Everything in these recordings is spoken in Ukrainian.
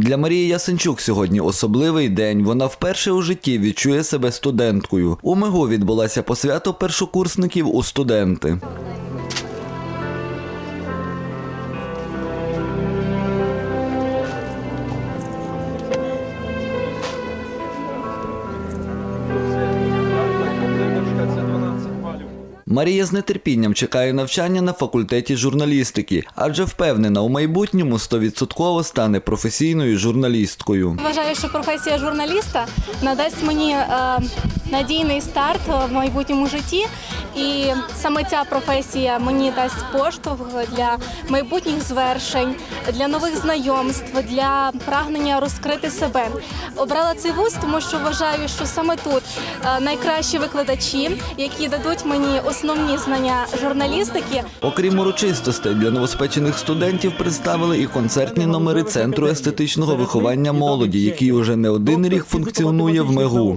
Для Марії Ясенчук сьогодні особливий день. Вона вперше у житті відчує себе студенткою. У МИГУ відбулася посвято першокурсників у студенти. Марія з нетерпінням чекає навчання на факультеті журналістики, адже впевнена, у майбутньому 100% стане професійною журналісткою. Вважаю, що професія журналіста надасть мені е, надійний старт в майбутньому житті, і саме ця професія мені дасть поштовх для майбутніх звершень, для нових знайомств, для прагнення розкрити себе. Обрала цей вуз, тому що вважаю, що саме тут е, найкращі викладачі, які дадуть мені основні знання журналістики. Окрім урочистостей для новоспечених студентів представили і концертні номери центру естетичного виховання молоді, який уже не один рік функціонує в МИГУ.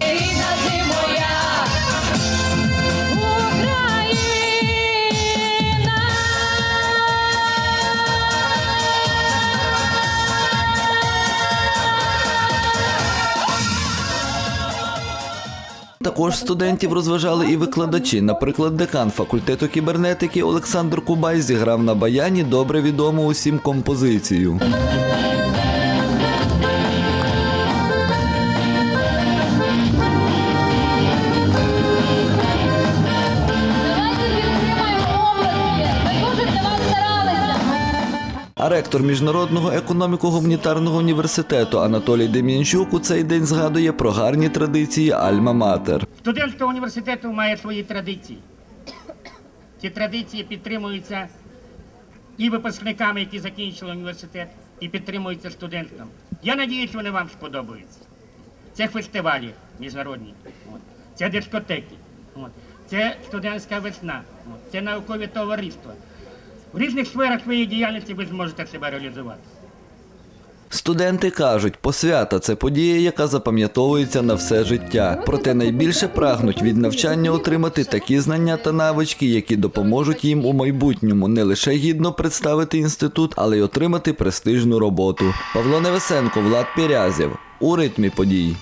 Також студентів розважали і викладачі. Наприклад, декан факультету кібернетики Олександр Кубай зіграв на баяні добре відому усім композицію. А ректор міжнародного економіко-гуманітарного університету Анатолій Дем'янчук у цей день згадує про гарні традиції Альма-Матер. Студентського університету має свої традиції. Ці традиції підтримуються і випускниками, які закінчили університет, і підтримуються студентами. Я надіюсь, вони вам сподобаються. Це фестивалі міжнародні, це дискотеки, це студентська весна, це наукові товариства. В різних сферах своєї діяльності ви зможете себе реалізувати. Студенти кажуть, посвята це подія, яка запам'ятовується на все життя. Проте найбільше прагнуть від навчання отримати такі знання та навички, які допоможуть їм у майбутньому не лише гідно представити інститут, але й отримати престижну роботу. Павло Невесенко, Влад Пірязєв у ритмі подій.